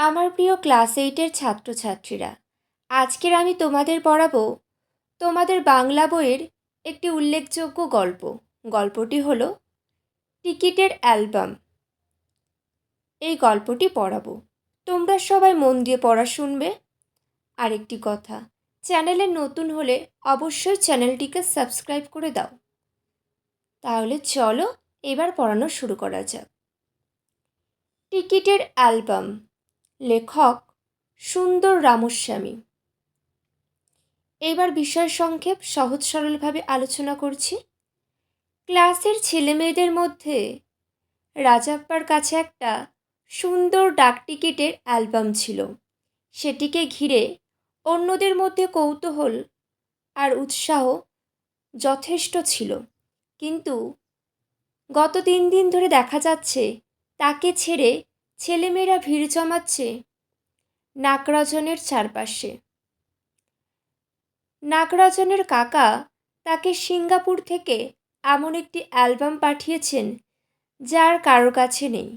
আমার প্রিয় ক্লাস এইটের ছাত্রছাত্রীরা, আজকের আমি তোমাদের পড়াবো তোমাদের বাংলা বইয়ের একটি উল্লেখযোগ্য গল্প। গল্পটি হলো টিকিটের অ্যালবাম। এই গল্পটি পড়াবো। তোমরা সবাই মন দিয়ে পড়া শুনবে। আরেকটি কথা, চ্যানেলে নতুন হলে অবশ্যই চ্যানেলটিকে সাবস্ক্রাইব করে দাও। তাহলে চলো এবার পড়ানো শুরু করা যাক। টিকিটের অ্যালবাম। লেখক সুন্দর রামস্বামী। এবার বিষয় সংক্ষেপ, সহজ সরলভাবে আলোচনা করছি। ক্লাসের ছেলেমেয়েদের মধ্যে রাজাপ্পার কাছে একটা সুন্দর ডাকটিকিটের অ্যালবাম ছিল। সেটিকে ঘিরে অন্যদের মধ্যে কৌতূহল আর উৎসাহ যথেষ্ট ছিল। কিন্তু গত তিন দিন ধরে দেখা যাচ্ছে তাকে ছেড়ে ছেলেমেয়েরা ভিড় জমাচ্ছে নাগরাজনের চারপাশে। নাগরাজনের কাকা তাকে সিঙ্গাপুর থেকে এমন একটি অ্যালবাম পাঠিয়েছেন যার কারও কাছে নেই।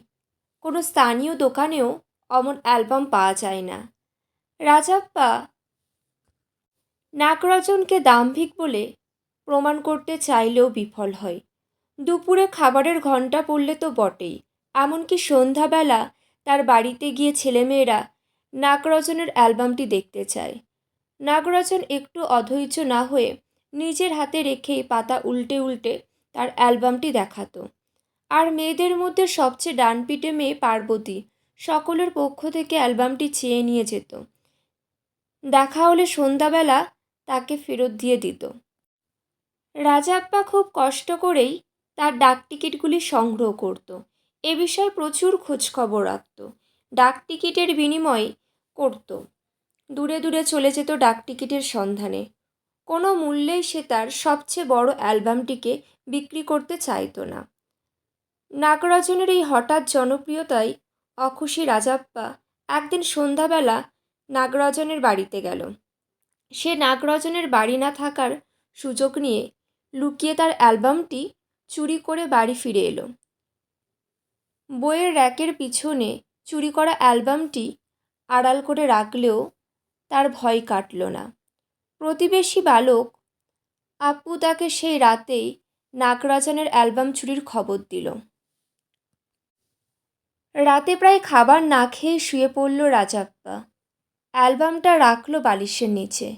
কোনো স্থানীয় দোকানেও অমন অ্যালবাম পাওয়া যায় না। রাজাপ্পা নাগরাজনকে দাম্ভিক বলে প্রমাণ করতে চাইলেও বিফল হয়। দুপুরে খাবারের ঘণ্টা পড়লে তো বটেই, এমনকি সন্ধ্যাবেলা তার বাড়িতে গিয়ে ছেলেমেয়েরা নাগরজনের অ্যালবামটি দেখতে চায়। নাগরজন একটু অধৈর্য না হয়ে নিজের হাতে রেখেই পাতা উল্টে উল্টে তার অ্যালবামটি দেখাতো। আর মেয়েদের মধ্যে সবচেয়ে ডানপিটে মেয়ে পার্বতী সকলের পক্ষ থেকে অ্যালবামটি চেয়ে নিয়ে যেত। দেখা হলে সন্ধ্যাবেলা তাকে ফেরত দিয়ে দিত। রাজাপ্পা খুব কষ্ট করেই তার ডাক টিকিটগুলি সংগ্রহ করত। এ বিষয়ে প্রচুর খোঁজখবর রাখত ডাক টিকিটের বিনিময় করত। দূরে দূরে চলে যেত ডাক টিকিটের সন্ধানে। কোনো মূল্যেই সে তার সবচেয়ে বড় অ্যালবামটিকে বিক্রি করতে চাইতো না। নাগরাজনের এই হঠাৎ জনপ্রিয়তায় অখুশি রাজাপ্পা একদিন সন্ধ্যাবেলা নাগরাজনের বাড়িতে গেল। সে নাগরাজনের বাড়ি না থাকার সুযোগ নিয়ে লুকিয়ে তার অ্যালবামটি চুরি করে বাড়ি ফিরে এলো। বইয়ের র্যাকের পিছনে চুরি করা অ্যালবামটি আড়াল করে রাখলেও তার ভয় কাটল না। প্রতিবেশী বালক আপু তাকে সেই রাতেই নাগরাজনের অ্যালবাম চুরির খবর দিল। রাতে প্রায় খাবার না খেয়ে শুয়ে পড়ল রাজাপ্পা। অ্যালবামটা রাখল বালিশের নিচে।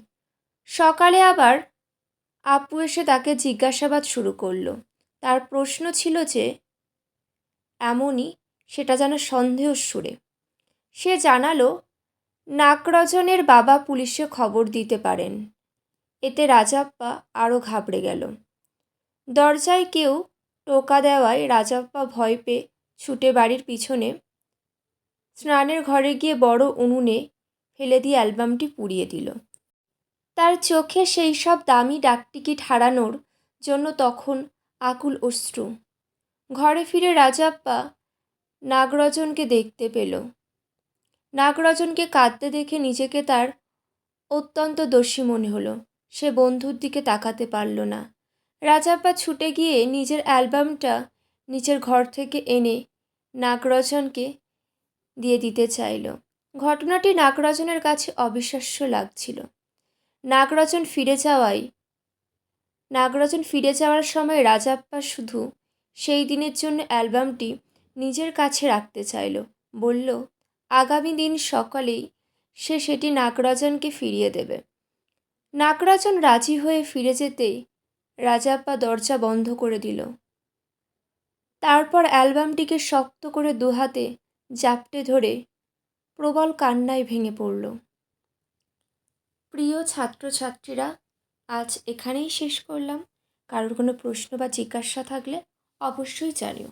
সকালে আবার আপু এসে তাকে জিজ্ঞাসাবাদ শুরু করল। তার প্রশ্ন ছিল যে এমনই সেটা যেন সন্দেহ সুরে। সে জানালো, নাগরজনের বাবা পুলিশে খবর দিতে পারেন। এতে রাজাপ্পা আরও ঘাবড়ে গেল। দরজায় কেউ টোকা দেওয়ায় রাজাপ্পা ভয় পেয়ে ছুটে বাড়ির পিছনে স্নানের ঘরে গিয়ে বড় উনুনে ফেলে দিয়ে অ্যালবামটি পুড়িয়ে দিল। তার চোখে সেই সব দামি ডাকটিকিট হারানোর জন্য তখন আকুল অশ্রু। ঘরে ফিরে রাজাপ্পা নাগরজনকে দেখতে পেল। নাগরজনকে কাঁদতে দেখে নিজেকে তার অত্যন্ত দোষী মনে হলো। সে বন্ধুর দিকে তাকাতে পারল না। রাজাপ্পা ছুটে গিয়ে নিজের অ্যালবামটা নিজের ঘর থেকে এনে নাগরজনকে দিয়ে দিতে চাইল। ঘটনাটি নাগরজনের কাছে অবিশ্বাস্য লাগছিল। নাগরজন ফিরে যাওয়ায়, নাগরজন ফিরে যাওয়ার সময় রাজাপ্পা শুধু সেই দিনের জন্য অ্যালবামটি নিজের কাছে রাখতে চাইল। বলল, আগামী দিন সকালেই সে সেটি নাগরাজনকে ফিরিয়ে দেবে নাগরাজন রাজি হয়ে ফিরে যেতেই রাজাপ্পা দরজা বন্ধ করে দিল। তারপর অ্যালবামটিকে শক্ত করে দুহাতে জাপটে ধরে প্রবল কান্নায় ভেঙে পড়ল। প্রিয় ছাত্রছাত্রীরা, আজ এখানেই শেষ করলাম। কারোর কোনো প্রশ্ন বা জিজ্ঞাসা থাকলে অবশ্যই জানিও।